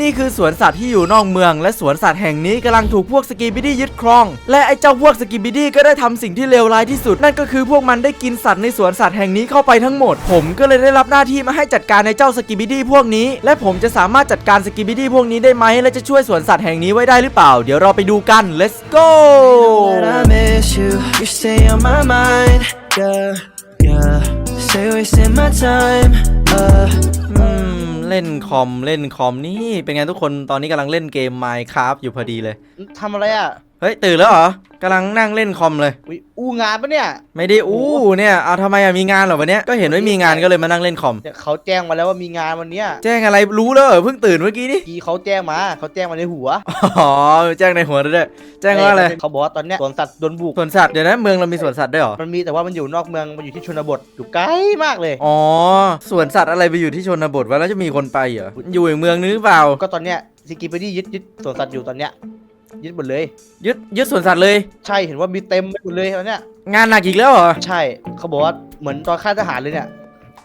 นี่คือสวนสัตว์ที่อยู่นอกเมือง และสวนสัตว์แห่งนี้กำลังถูกพวกสกีบิดี้ยึดครอง และไอ้เจ้าพวกสกีบิดี้ก็ได้ทำสิ่งที่เลวร้ายที่สุด นั่นก็คือพวกมันได้กินสัตว์ในสวนสัตว์แห่งนี้เข้าไปทั้งหมด ผมก็เลยได้รับหน้าที่มาให้จัดการในเจ้าสกีบิดี้พวกนี้ และผมจะสามารถจัดการสกีบิดี้พวกนี้ได้ไหมและจะช่วยสวนสัตว์แห่งนี้ไว้ได้หรือเปล่า เดี๋ยวเราไปดูกัน let's go Say wasting my time. เล่นคอมเล่นคอมนี่เป็นไงทุกคนตอนนี้กำลังเล่นเกม Minecraft อยู่พอดีเลย ทำอะไรอะ เฮ้ยตื่นแล้วเหรอกำลังนั่งเล่นคอมเลย อุ๊ยอู้งานปะเนี่ย ไม่ได้อู้เนี่ยเอาทำไมอะมีงานเหรอวันเนี้ยก็เห็นว่ามีงานก็เลยมานั่งเล่นคอมเนี่ยเขาแจ้งมาแล้วว่ามีงานวันเนี้ยแจ้งอะไรรู้แล้วเหรอเพิ่งตื่นเมื่อกี้นี่กีเขาแจ้งมาเขาแจ้งมาในหัวอ๋อแจ้งในหัวด้วยแจ้งว่าอะไรเขาบอกว่าตอนเนี้ยสวนสัตว์โดนบุกสวนสัตว์เดี๋ยวนะเมืองเรามีสวนสัตว์ด้วยเหรอมันมีแต่ว่ามันอยู่นอกเมืองมันอยู่ที่ชนบทอยู่ไกลมากเลยอ๋อสวนสัตว์อะไรไปอยู่ที่ชนบทวะแล้วจะมีคนไปเหรออยู่อีกเมืองนึงหรือเปล่าก็ตอนเนี้ยซิกิปดี้ยึดยึดสวนสัตว์อยู่ตอนเนี้ย ยึดหมดเลย ยึดยึดสวนสัตว์เลย ใช่เห็นว่ามีเต็มไปหมดเลยตอนเนี้ยงานหนักอีกแล้วเหรอ ใช่เขาบอกว่าเหมือนตอนค่ายทหารเลยเนี่ย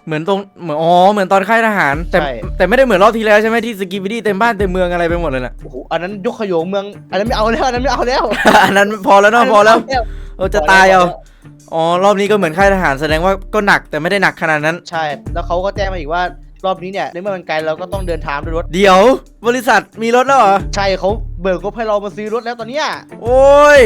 เหมือนตรงเหมือนอ๋อเหมือนตอนค่ายทหาร แต่ใช่ แต่ไม่ได้เหมือนรอบที่แล้วใช่ไหมที่สกีบิดี้เต็มบ้านเต็มเมืองอะไรไปหมดเลยน่ะ โอ้โหอันนั้นยกขยงเมือง อันนั้นไม่เอาแล้วอันนั้นไม่เอาแล้วอันนั้นพอแล้วเนาะพอแล้วนนั้นเออจะตายเอาอ๋อรอบนี้ก็เหมือนค่ายทหารแสดงว่าก็หนักแต่ไม่ได้หนักขนาดนั้น ใช่ แล้วเขาก็แจ้งมาอีกว่า รอบนี้เนี่ยในเมื่อมันไกลเราก็ต้องเดินทางด้วยรถ เดี๋ยว บริษัทมีรถแล้วเหรอ ใช่เขาเบิกงบให้เรามาซื้อรถแล้วตอนเนี้ยโอ้ย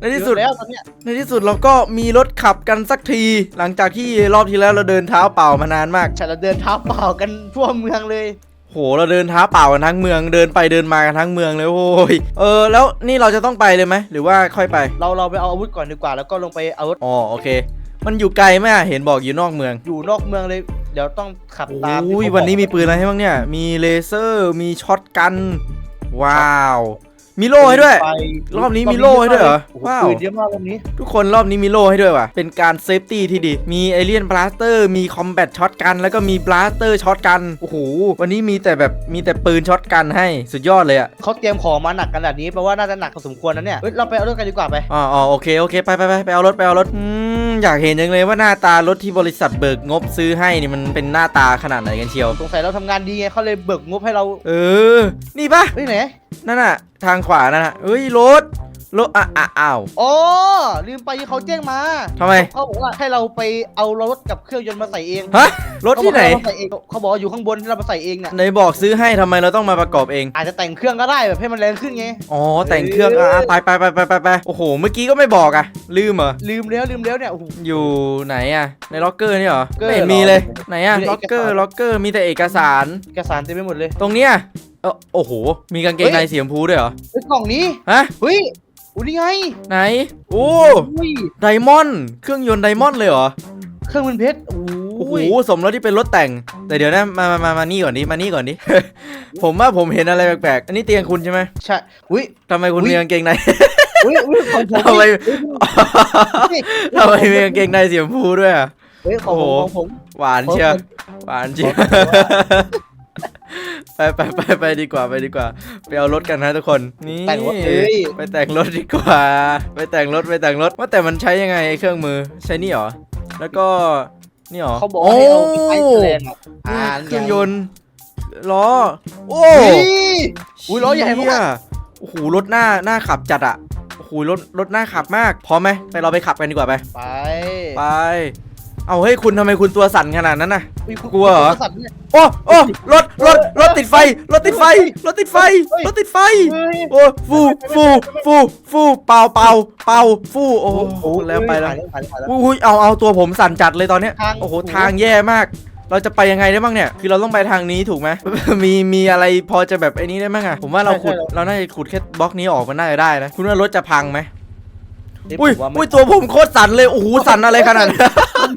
ในที่สุด เยอะแล้วตอนเนี้ยในที่สุดเราก็มีรถขับกันสักที หลังจากที่รอบที่แล้วเราเดินเท้าเปล่ามานานมาก ใช่เราเดินเท้าเปล่ากันทั่วเมืองเลย โห เราเดินเท้าเปล่ากันทั้งเมือง เดินไปเดินมากันทั้งเมืองเลยโอ้ย เออ แล้วนี่เราจะต้องไปเลยไหม หรือว่าค่อยไป เราเราไปเอาอาวุธก่อนดีกว่าแล้วก็ลงไปเอาอาวุธอ๋อ โอเค มันอยู่ไกลไหมอะเห็นบอกอยู่นอกเมือง อยู่นอกเมืองเลย เดี๋ยวต้องขับตามที่โอ้ยเขาวันนี้บอกมีปืนอะไรให้บ้างเนี่ย มีเลเซอร์ มีช็อตกัน ว้าว มีโล่ให้ด้วย ไปรอบนี้มีโล่ให้ด้วยเหรอโโว้าว ปืนเยอะมากรอบนี้ทุกคนรอบนี้มีโล่ให้ด้วยว่ะ เป็นการเซฟตี้ที่ดี มีเอเลียนบลาสเตอร์ มีคอมแบทช็อตกัน แล้วก็มีบลาสเตอร์ช็อตกัน โอ้โห วันนี้มีแต่แบบ มีแต่ปืนช็อตกันให้ สุดยอดเลยอะเขาเตรียมของมาหนักขนาดนี้แปลว่าน่าจะหนักพอสมควรนะเนี่ยเฮ้ยเราไปเอารถกันดีกว่าไป อ๋ออ๋อโอเค โอเค ไปไปไปไปเอารถ ไปเอารถ อืม อยากเห็นจังเลยว่าหน้าตารถที่บริษัทเบิกงบซื้อให้นี่มันเป็นหน้าตาขนาดไหนกันเชียว สงสัยเราทำงานดีไงเขาเลยเบิกงบให้เราเออ นี่ปะเฮ้ยไหนนั่นน่ะทางขวานั่นน่ะเอ้ยรถรถอะอะอ้าว อ๋อลืมไปเขาแจ้งมาทำไม เขาบอกว่าให้เราไปเอารถกับเครื่องยนต์มาใส่เองฮะรถที่ไหน เขาบอกให้เราใส่เองเขาบอกว่าอยู่ข้างบนที่เรามาใส่เองเนี่ยไหนบอกซื้อให้ทำไมเราต้องมาประกอบเอง อาจจะแต่งเครื่องก็ได้แบบให้มันแรงขึ้นไง อ๋อแต่งเครื่องอะอะไปไปไปไปไปไปโอ้โหเมื่อกี้ก็ไม่บอกอะ ลืมเหรอ ลืมแล้วลืมแล้วเนี่ยโอ้โห อยู่ไหนอะ ในล็อกเกอร์นี่เหรอเกอร์ไม่เห็นเหรอมีเลย ไหนอะมีแต่ล็อกเกอร์เอกสารล็อกเกอร์มีแต่เอกสาร เอกสารเต็มไปหมดเลย ตรงเนี้ยเออโอ้โห มีกางเกงในสีชมพูด้วยเหรอเฮ้ยกล่องนี้ฮะเฮ้ยอุ้ยนี่ไงไหนโอ้อุ้ยไดมอนด์เครื่องยนต์ไดมอนด์เลยเหรอเครื่องเป็นเพชรโอ้โอ้โหยสมแล้วที่เป็นรถแต่ง แต่เดี๋ยวนะมามามามานี่ก่อนดิมานี่ก่อนดิ ผมว่าผมเห็นอะไรแปลกๆ อันนี้เตียงคุณใช่ไหมใช่อุ้ยทำไมคุณอุ๊ยมีกางเกงในอุ้ยอุ้ยของผมทำไมเฮ้ยทำไมมีกางเกงในสีชมพูด้วยอะเฮ้ยของผมโอ้โหของผมหวานเชียวหวานเชียว ไปไปไปไปดีกว่าไปดีกว่า ไปเอารถกันนะทุกคนนี่แต่งรถเอ้ย ไปแต่งรถดีกว่า ไปแต่งรถไปแต่งรถว่าแต่มันใช้ยังไงไอ้เครื่องมือใช้นี่เหรอแล้วก็นี่เหรอเขาบอกให้เอาไปไอซ์แลนด์อะอ่าเครื่องยนต์ล้อโอ้เฮ้ยอุ้ยล้อใหญ่มากเชี่ยโอ้โหรถหน้าหน้าขับจัดอะโอ้โหรถรถหน้าขับมากพร้อมไหมไปเราไปขับกันดีกว่าไป ไป ไป เอาเฮ้ยคุณทำไมคุณตัวสั่นขนาดนั้นน่ะอุ๊ยคุณกลัวเหรอคุณสัตว์เนี่ย โอ้โอ้รถรถรถติดไฟรถติดไฟรถติดไฟเฮ้ยรถติดไฟ เฮ้ย โอ้ฟูฟูฟูฟูเป่าเป่าเป่าฟูโอ้โหแล้วไปแล้วผ่านผ่านผ่านแล้ว อุ้ยเอาเอาตัวผมสั่นจัดเลยตอนเนี้ยทาง โอ้โหทางแย่มาก เราจะไปยังไงได้บ้างเนี่ย คือเราต้องไปทางนี้ถูกไหม มีมีอะไรพอจะแบบไอ้นี้ได้บ้างอะผมว่าเราขุดเราน่าจะขุดแค่บล็อกนี้ออกมันน่าจะได้นะคุณว่ารถจะพังไหม เดี๋วอุ้ยผมว่าไม่อุ้ยตัวผมโคตรสั่นเลยโอ้โหสั่นอะไรขนาดนั้น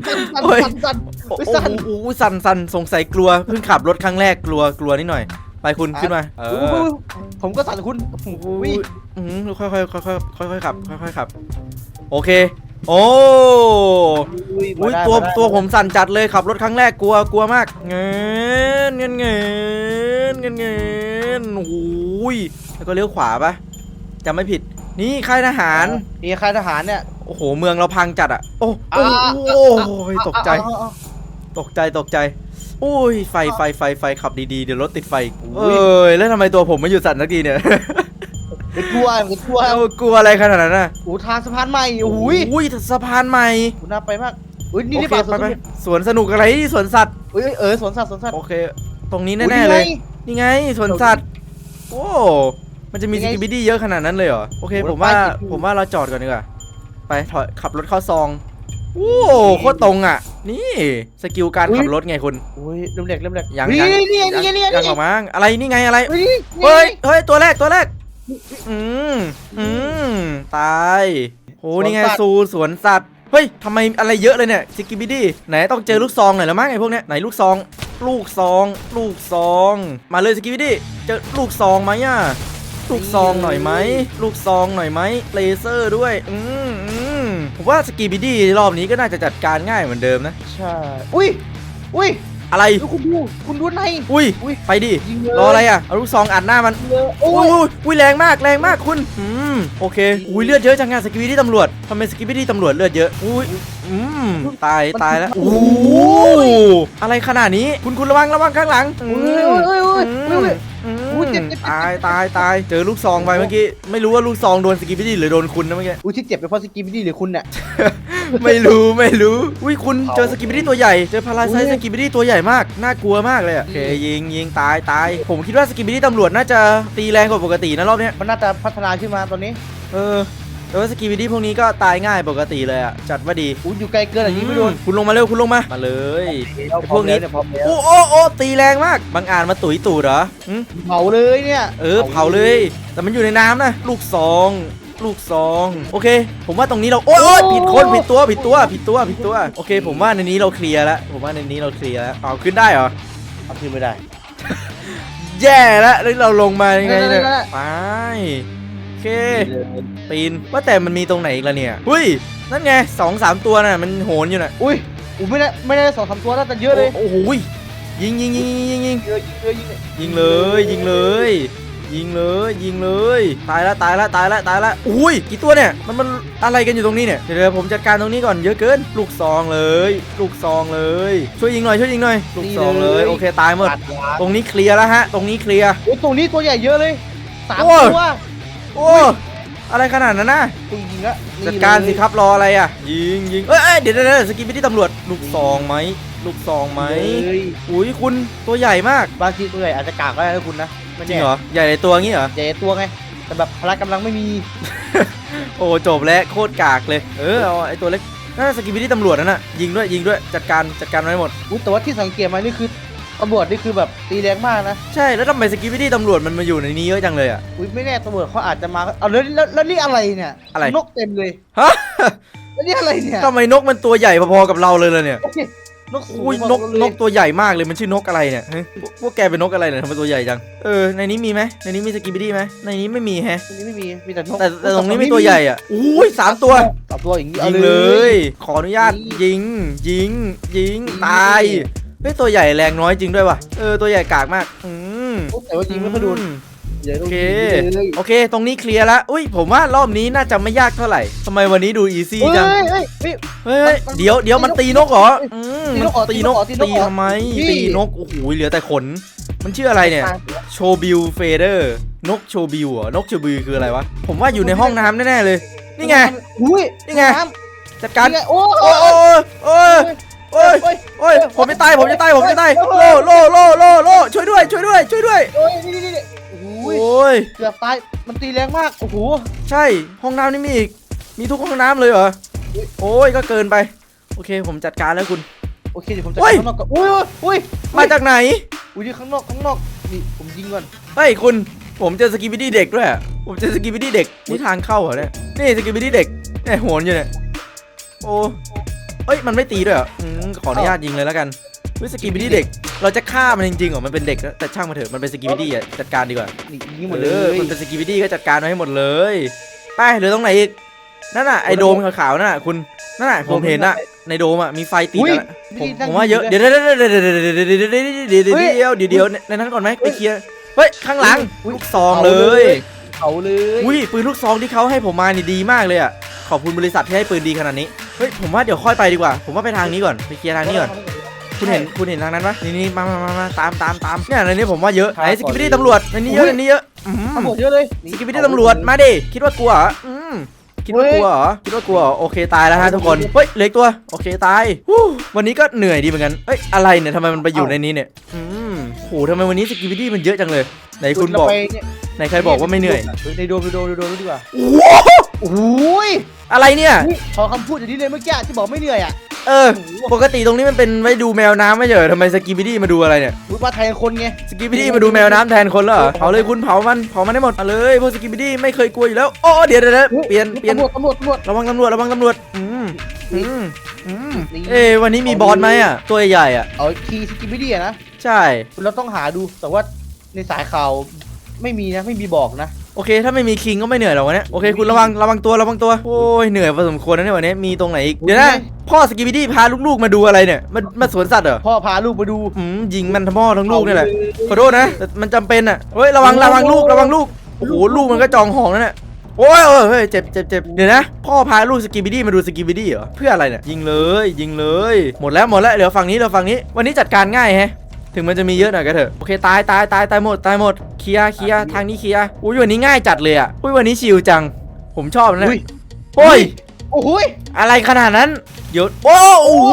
สั่นสั่นโอ้ย สั่นสั่นโอ้อุ๊ยโหสั่นโอ้โหสั่นสั่นสงสัยกลัวเพิ่งขับรถครั้งแรกกลัวกลัวนิดหน่อย ไปคุณขึ้นมาเออุ๊อยผมก็สั่นคุณโอ้โหอุ้ยอืมค่อยค่อยค่อยค่อยค่อยค่อยๆขับค่อยๆขับ โอเค โอ้อุ้ยอุ้ยมาได้ตัวมาได้ตัวผมสั่นจัดเลยขับรถครั้งแรกกลัวกลัวมาก เงินเงินเงินเงินเงินโอ้ยแล้วก็เลี้ยวขวาปะจำไม่ผิด นี่ค่ายทหาร นี่ค่ายทหารเนี่ย โอ้โห เมืองเราพังจัดอะ โอ้โอ้อ่าโอ้ยตกใจเอาเอาเอาตกใจตกใจอุ้ย ไฟไฟไฟไฟขับดีๆ เดี๋ยวรถติดไฟอีกเอ้ย แล้วทำไมตัวผมไม่หยุดสั่นสักทีเนี่ยเป็นทัวร์เป็นทัวร์เอากลัวอะไรขนาดนั้นน่ะโอ้ทางสะพานใหม่โอ้ยอุ้ยสะพานใหม่โอ้น่าไปมากอุ้ยนี่โอได้เคป่ะไปไปสวนสนุกอะไรที่สวนสัตว์เอ้ยเออสวนสัตว์สวนสัตว์โอเค ตรงนี้อุ๊แน่ๆเลยนี่ไงนี่ไงสวนสัตว์ โอ้ มันจะมีนี่สไงกิบิดี้เยอะขนาดนั้นเลยเหรอ โอเคโอ้ผมว่าป้ายติดอยู่ผมว่าเราจอดก่อนดีกว่า ไปถอยขับรถเข้าซอง โอ้โคตรตรงอะ นี่สกิลการขับรถไงคุณโอ้ยเริ่มแรกเริ่มแรกยังนี่ยังนี่นี่นี่นี่ยังออกมาอะไรนี่ไงอะไรเฮ้ยเฮ้ย เฮ้ย ตัวแรกตัวแรก อืมอืมตายโหนี่ไงซูสวนสัตว์ เฮ้ยทำไมอะไรเยอะเลยเนี่ยสกิบิดี้ไหนต้องเจอลูกซองหน่อยแล้วมั้งไอ้พวกเนี้ยไหนลูกซอง ลูกซอง ลูกซอง มาเลยสกิบิดี้เจอลูกซองไหมอะ ลูกซองหน่อยไหมลูกซองหน่อยไหมเลเซอร์ด้วยอืมอืมผมว่าสกีบิดี้รอบนี้ก็น่าจะจัดการง่ายเหมือนเดิมนะ ใช่อุ้ยอุ้ยอะไรดูคุณดูคุณดูในอุ้ยอุ้ยไปดิยิงเลยรออะไรอะเอาลูกซองอัดหน้ามันเยอะโอ้อุ้ยยอุ้ยอุ้ยแรงมากแรงมากคุณอืมโอเคอุ้ยเลือดเยอะจังงานสกิบิดี้ตำรวจทำไมสกิบิดี้ตำรวจเลือดเยอะอุ้ยอืมตายตายแล้วโอ้โหอะไรขนาดนี้คุณคุณระวังระวังข้างหลังอือุ้ยมอุ้ยอุ้ย ตายตายตายเจอลูกซองไปเมื่อกี้ไม่รู้ว่าลูกซองโดนสกิบิดี้หรือโดนคุณนะเมื่อกี้อุ้ยที่เจ็บไปเพราะสกิบิดี้หรือคุณเนี่ย ไม่รู้ไม่รู้อุ้ยคุณเจอสกิบิดี้ตัวใหญ่เจอพาราไซอุ้ยสกิบิดี้ตัวใหญ่มากน่ากลัวมากเลยอะโอเคยิงยิงตายตายผมคิดว่าสกิบิดี้ตำรวจน่าจะตีแรงกว่าปกตินะรอบเนี้ยมันน่าจะพัฒนาขึ้นมาตอนนี้ เออ แต่ว่าสกิบิดี้พวกนี้ก็ตายง่ายปกติเลยอะจัดว่าดีอุ้ยอยู่ไกลเกินอันนี้ไม่โดนคุณลงมาเร็วคุณลงมา มาเลยพวกนี้เนี่ยพร้อมแล้วโอ้โอ้โอ้ตีแรงมาก บางอ่านมาตุ๋ยตูดเหรอหึเผาเลยเนี่ยเออเผาเลย แต่มันอยู่ในน้ำนะ ลูกซอง ลูกซอง โอเค ผมว่าตรงนี้เราโอ๊ยโอ๊ยผิดคนผิดตัวผิดตัวผิดตัวผิดตัว โอเค ผมว่าในนี้เราเคลียร์แล้ว ผมว่าในนี้เราเคลียร์แล้วเอาขึ้นได้เหรอ เอาขึ้นไม่ได้ แย่แล้วแล้วเราลงมายังไงเนี่ยนั่นๆๆไปโอ เค ปีน ว่าแต่มันมีตรงไหนอีกล่ะเนี่ยหุ้ย นั่นไงสองสามตัวน่ะ มันโหนอยู่น่ะ อุ้ยอุ้ยไม่ได้ไม่ได้สองสามตัวแล้วแต่เยอะเลย โอ้โหยยิงยิงยิงยิงยิงเยอะเยอะยิงเลยยิงเลย ยิงเลย ยิงเลย ยิงเลย ตายละตายละตายละตายละอุ้ย กี่ตัวเนี่ย มันมันอะไรกันอยู่ตรงนี้เนี่ยเดี๋ยวเดี๋ยวผมจัดการตรงนี้ก่อนเยอะเกิน ลูกซองเลย ลูกซองเลย ช่วยยิงหน่อยช่วยยิงหน่อย ลูกซองเลย โอเคตายหมดตัดวาตรงนี้เคลียร์แล้วฮะ ตรงนี้เคลียร์ โอ้ยตรงนี้ตัวใหญ่เยอะเลยสามโอ้ยตัว โอ้อะไรขนาดนั้นนะจริงๆอะนี่จัดการเลยสิครับรออะไรอะ ยิงยิงเอ้ยเอ้ยเดี๋ยวเดี๋ยวเดี๋ยวสกินไปที่ตำรวจลูกซองไหมลูกซองไหมเลยอุ้ยคุณตัวใหญ่มากบางทีตัวใหญ่อาจจะกากก็ได้นะคุณนะไม่จริแน่งเหรอใหญ่ในตัวงี้เหรอ ใหญ่ตัวไง แต่แบบพละกำลังไม่มี โอ้จบแล้วโคตรกากเลยเออเอาไอตัวเล็กน่าจะสกินไปที่ตำรวจนั่นน่ะยิงด้วยยิงด้วยจัดการจัดการไว้หมด อุ้ยแต่ว่าที่สังเกตมานี่คือ ตำรวจนี่คือแบบตีแรงมากนะใช่แล้วทำไมสกินไปที่ตำรวจมันมาอยู่ในนี้เยอะจังเลยอะ อุ้ยไม่แน่ตำรวจเขาอาจจะมาเอาแล้วแล้วแล้วนี่อะไรเนี่ยอะไร นกเต็มเลยฮะแล้วนี่อะไรเนี่ยทำไมนกมันตัวใหญ่พอๆกับเราเลยล่ะเนี่ยโอ้ยนกสูงอุ้ยมานกเลยนกตัวใหญ่มากเลยมันชื่อนกอะไรเนี่ยฮะพวกพวกแกเป็นนกอะไรเนี่ยทำไมตัวใหญ่จังเออในนี้มีไหมในนี้มีสกินไปที่ไหมในนี้ไม่มีแฮะ ตรงนี้ไม่มีมีแต่นกแต่แต่ตรงนี้มีตัวใหญ่อะอุ้ยสามตัว สามตัวอย่างนี้ยิเอางเลเลยยขออนุญาตยิงยิงยิงตาย เฮ้ยตัวใหญ่แรงน้อยจริงด้วยว่ะ เออตัวใหญ่กากมาก อืมโอ้แต่ว่ายิงไม่ค่อยโดนอืมเดี๋ยวโอต้องเคยิงเลยโอเค ตรงนี้เคลียร์แล้วอุ้ย ผมว่ารอบนี้น่าจะไม่ยากเท่าไหร่ทำไมวันนี้ดูอีซี่เฮ้ยจัง เฮ้ยเฮ้ยเฮ้ยเฮ้ยมันเดี๋ยวเดี๋ยวมันตีนกเหรอ อืมตีมันนกเหรอตีนก ตีนกเหรอตีนกตีเหรอทำไมนี่ตีนก โอ้โห เหลือแต่ขน มันชื่ออะไรเนี่ย โชบิลเฟเดอร์ นกโชบิลเหรอนกโชบิลคืออะไรวะ ผมว่าอยู่ในห้องน้ำแน่ๆเลย นี่ไงอุ้ยนี่ไงน้จัดำการนี่ไงโอ้โอ้ยโอ้ย โอ้ยโอ้ยโอ้ยโอ้ยผมจะตายผมจะตายผมจะตายโลโลโลโลโลช่วยด้วย ช่วยด้วย ช่วยด้วยโอ้ยนี่นี่นี่โอ้โอ้ยยเกือบตายมันตีแรงมากโอ้โหใช่ห้องน้ำนี่มีอีกมีทุกห้องน้ำเลยเหรอโอ้ยก็เกินไป โอเคผมจัดการแล้วคุณโอเคเดี๋ยวผมจะโอ้ยข้างนอกก่อนอุ้ยอุ้ยอุ้ยมาจากไหนอุ้ยข้างนอกข้างนอกนี่ผมยิงก่อนเฮ้ยคุณผมเจอสกิบิดี้เด็กด้วยอะผมเจอสกิบิดี้เด็กนี่ทางเข้าเหรอเนี่ยนี่สกิบิดี้เด็กเนี่ยโหนอยู่เนี่ยโอ้ เอ้ยมันไม่ตีด้วยเหรออืมขออนุญาตยิงเลยแล้วกันเฮ้ยสกิบิดี้เด็ก เราจะฆ่ามันจริงๆเหรอมันเป็นเด็กนะแต่ช่างมันเถอะมันเป็นสกิบิดี้อะจัดการดีกว่านี่ยิงหมดเลออยมันเป็นสกิบิดี้ก็จัดการมาให้หมดเลยไปเหลือตรงไหนอีกนั่นน่ะไอโดมขาวๆนั่นน่ะคุณนั่นน่ะผมเห็นน่ะในโดมอะมีไฟติดอุ้ยอะผมนี่นั่งผมว่าเยอะอยู่เดี๋ยวเดี๋ยวเดี๋ยวเดี๋ยวเดี๋ยวเดี๋ยวเดี๋ยวเดี๋ยวเดี๋ยวเดี๋ยวเดี๋ยวเฮ้ยเดี๋ยวเดี๋ยวเดี๋ยวในนั้นก่อนไหมไปเคลียร์เฮ้ยข้างหลังอุ๊ยลูกซองเลยเขาเลยอุ้ยปืนลูกซองที่เขาให้ผมมานี่ดีมากเลยอะขอบคุณบริษัทที่ให้ปืนดีขนาดนี้ เฮ้ยผมว่าเดี๋ยวค่อยไปดีกว่า ผมว่าไปทางนี้ก่อนไปเคลียร์ทางนี้ก่อนโคุณเห็นคุณเห็นทางนั้นปะนี่นี่มามามามาตามตามตามเนี่ยในนี้ผมว่าเยอะครับไหนสกิปปี้ตำรวจในนี้เยอะในนี้เยอะอืมตำรวจเยอะเลยสกิปปี้ตำรวจมาดิคิดว่ากลัวเหรออืมคิดว่ากลัวเหรอคิดว่ากลัวเหรอโอเคตายแล้วฮะทุกคนเฮ้ยเหลืออกตัวโอเคตายฮู้วันนี้ก็เหนื่อยดีเหมือนกันเอ้ยอะไรเนี่ยทำไมมันไปอยู่ในนี้เนี่ยอืมโหทำไมวันนี้สกิปปี้มันเยอะจังเลยไหนคุณบอกเรา ไปเนี่ยไหนใครบอกว่าไม่เหนื่อยในโดมในโดมในโดมดีกว่าโอ้โหโอ้ยอะไรเนี่ยขอคำพูดอย่างนี้เลยเมื่อกี้ที่บอกไม่เหนื่อยอะเออปกติตรงนี้มันเป็นไว้ดูแมวน้ำไม่ใช่เหรอทำไมสกิบิดี้มาดูอะไรเนี่ยพูดว่าไทยคนไงสกิบิดี้มาดูแมวน้ำแทนคนแล้วเหรอเผาเลยคุณเผามันเผามันได้หมดเอาเลยพวกสกิบิดี้ไม่เคยกลัวอยู่แล้วโอ้เดี๋ยวเดี๋ยวเดี๋ยวเปลี่ยนเปลี่ยนตำรวจตำรวจตำรวจระวังตำรวจระวังตำรวจอืมอืมอืมนี่เอ้ยวันนี้มีบอสไหมอะตัวใหญ่ๆอะเอาคีย์สกิปไม่ดีอะนะใช่เราต้องหาดูแต่ว่าในสายข่าว ไม่มีนะไม่มีบอกนะ โอเค ถ้าไม่มีคิงก็ไม่เหนื่อยหรอกวันนี้โอเคคุณระวังระวังตัวระวังตัวโอ้ยเหนื่อยพอสมควรนะเนี่ยวันนี้มีตรงไหนอีกเดี๋ยวนะพ่อสกิบิดี้พาลูกๆมาดูอะไรเนี่ยมันมาสวนสัตว์เหรอพ่อพาลูกมาดูอืมยิงมันทั้งพ่อทั้งลูกนี่แหละขอโทษนะแต่มันจำเป็นอะเฮ้ยระวังระวังลูกระวังลูกโอ้โหลูกมันก็จองห้องนั่นแหละโอ้ยเอ้ยเฮ้ยเจ็บเจ็บเจ็บเดี๋ยวนะ พ่อพาลูกสกิบิดี้มาดูสกิบิดี้เหรอ เพื่ออะไรเนี่ย ยิงเลย ยิงเลย หมดแล้ว หมดแล้วเหลือฝั่งนี้เหลือฝั่งนี้ วันนี้จัดการง่ายแฮะ ถึงมันจะมีเยอะหน่อยก็เถอะโอเคตายตายตายตายหมดตายหมดเคลียร์เคลียร์ทางนี้เคลียร์อุ้ยวันนี้ง่ายจัดเลยอะอุ้ยวันนี้ชิลจัง ผมชอบนะอุ้ยโอ้ยโอ้โหยอะไรขนาดนั้นเดี๋ยวโอ้โอ้โห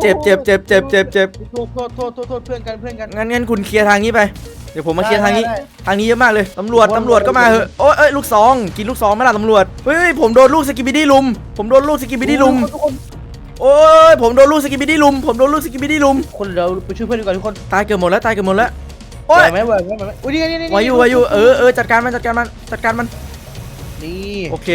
เจ็บเจ็บเจ็บเจ็บเจ็บเจ็บโทษโทษโทษโทษโทษเพื่อนกันเพื่อนกันงั้นงั้นคุณเคลียร์ทางนี้ไปเดี๋ยวผมมาเคลียร์ทางนี้ได้ได้ทางนี้เยอะมากเลย ตำรวจโอ้ยตำรวจก็มาเหอะโอ้ยเอ้ย ลูกซอง กินลูกซองไหม่ล่ะตำรวจ เฮ้ย ผมโดนลูกสกิบิดี้ลุม ผมโดนลูกสกิบิดี้ลุมทุกคน โอ้ยผมโดนลูกสกิบิดี้ลุม ผมโดนลูกสกิบิดี้ลุม คนเราไปช่วยเพื่อนดีกว่าทุกคนตายเกือบหมดแล้วตายเกือบหมดแล้วไหโอ้วยไหมไหวไหมไหวไหมอุ้ยนี่ไงนี่นี่วายุวายุเออเออจัดการมันจัดการมันจัดการมัน นี่โอเค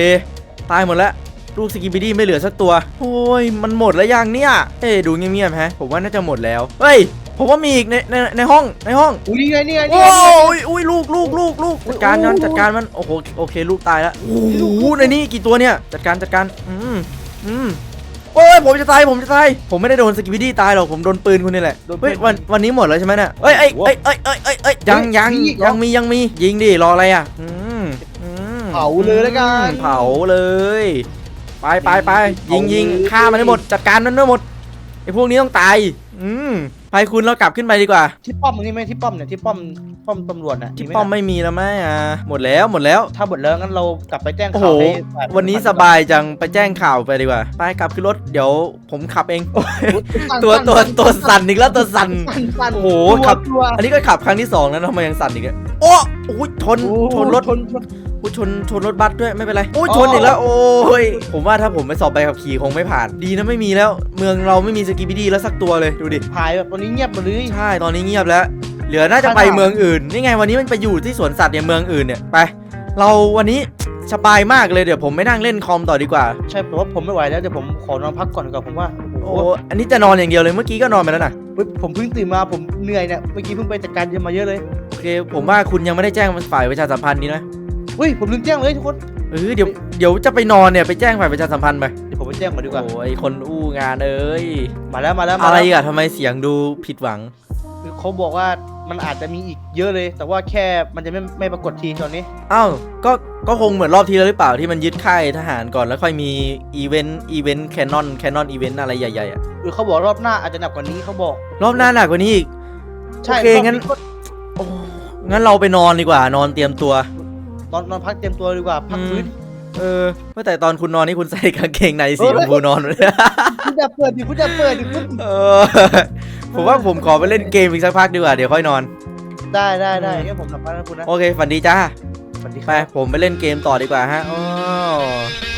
ตายหมดแล้ว ลูกสกิบิดี้ไม่เหลือสักตัว โอ้ย มันหมดแล้วยังเนี่ย เอ้ยดูเงียบๆฮะ ผมว่าน่าจะหมดแล้ว เฮ้ย ผมว่ามีอีกในในในห้องในห้อง อุ้ยนี่ไงนี่ไงนี่โอ้ไงนี่ไงยอุ้ยลูกลูกลูกลูกจัดการมันโอ้โหจัดการมันโอ้โหโอเค ลูกตายแล้วโอ้โหในนี้กี่ตัวเนี่ย จัดการจัดการอืมอืม โอ้ยผมจะตายผมจะตายผมไม่ได้โดนสกิบิดี้ตายหรอกผมโดนปืนคุณนี่แหละเฮ้ยวันวันนี้หมดแล้วใช่ไหมเนี่ยเอ้ยเอ้ยเอ้ยเอ้ยเอ้ยเอ้ยเอ้ยยังยังยังมียังมียิงดิรออะไรอะอืมอืมเผาเลยแล้วกันเผาเลย ไปไปไปยิงยิงฆ่ามันให้หมดจัดการมันให้หมดไอ้พวกนี้ต้องตายอืมไปคุณเรากลับขึ้นไปดีกว่าที่ป้อมนี่ไหมที่ป้อมเนี่ยที่ป้อม ป้อมตำรวจน่ะที่หป้อมไม่มีแล้วไหมอะหมดแล้วหมดแล้ว ถ้าหมดแล้วงั้นเรากลับไปแจ้งโอ้โหข่าวให้ฝ่ายวันนี้สบายจังไปแจ้งข่าวไปดีกว่า ไปกลับขึ้นรถเดี๋ยวผมขับเองสั่นตัวสั่นตัวตัวสั่นอีกแล้วตัวสั่นสั่นสั่นโอ้โหกลัวขับกลัวอันนี้ก็ขับครั้งที่สองแล้วทำไมยังสั่นอีกอะโอ้โอ้ยชนโอ้ชนรถชนชนโอ้ยชนชนรถบัสด้วยไม่เป็นไรโอ้ยอ๋อชนอีกแล้วโอ้ยผมว่าถ้าผมไปสอบใบขับขี่คงไม่ผ่าน ดีนะไม่มีแล้ว เมืองเราไม่มีสกีบิดี้แล้วสักตัวเลยดูดิหายแบบตอนนี้เงียบหมดเลยใช่ตอนนี้เงียบแล้ว เหลือน่าจะไปใช่ค่ะเมืองอื่นนี่ไงวันนี้มันไปอยู่ที่สวนสัตว์เนี่ยเมืองอื่นเนี่ยไป เราวันนี้สบายมากเลยเดี๋ยวผมไม่นั่งเล่นคอมต่อดีกว่า ใช่แต่ว่าผมไม่ไหวแล้วเดี๋ยวผมขอนอนพักก่อนดีกว่อนผมว่าโอ้โอ้โหอันนี้จะนอนอย่างเดียวเลยเมื่อกี้ก็นอนไปแล้วนะเฮ้ยผมเพิ่งตื่นมาผมเหนื่อยเนี่ยเมื่อกี้เพิ่งไปจัดการเยอะมาเยอะเลยโอเคผมว่าคุณยังไม่ได้แจ้งฝ่ายประชาสัมพันธ์นี้นะเฮ้ยผมลืมแจ้งเลยทุกคนเออเดี๋ยวเดี๋ยวจะไปนอนเนี่ยไปแจ้งฝ่ายประชาสัมพันธ์ไปเดี๋ยวผมไปแจ้งมาดีกว่าโอ้ยคนอู้งานเอ้ยมาแล้วมาแล้วมาอะไรแล้วอะทำไมเสียงดูผิดหวังเขาบอกว่า มันอาจจะมีอีกเยอะเลย แต่ว่าแค่มันจะไม่ไม่ปรากฏทีตอนนี้ อ้าวก็ก็คงเหมือนรอบที่แล้วหรือเปล่าที่มันยึดค่ายทหารก่อนแล้วค่อยมีอีเวนต์อีเวนต์แคนนอนแคนนอนอีเวนต์อะไรใหญ่ๆอะหรือเขาบอกรอบหน้าอาจจะหนักกว่านี้เขาบอก รอบหน้าหนักกว่านี้อีกใช่โอเครอบงั้นก็โอ้งั้นเราไปนอนดีกว่า นอนเตรียมตัวนอนนอนพักเตรียมตัวดีกว่าพักฟื้น เออเมื่อแต่ตอนคุณนอนนี่คุณใส่กางเกงในสีชมพูนอนเลยคุณจะเปิดดิคุณจะเปิดดิคุณเออผมว่าผมขอไปเล่นเกมอีกสักพักดีกว่าเดี๋ยวค่อยนอน ได้ได้ได้งั้นผมทำพักนะคุณนะโอเคฝันดีจ้าสวัสดีคไปรับผมไปเล่นเกมต่อดีกว่าฮะโอ้ย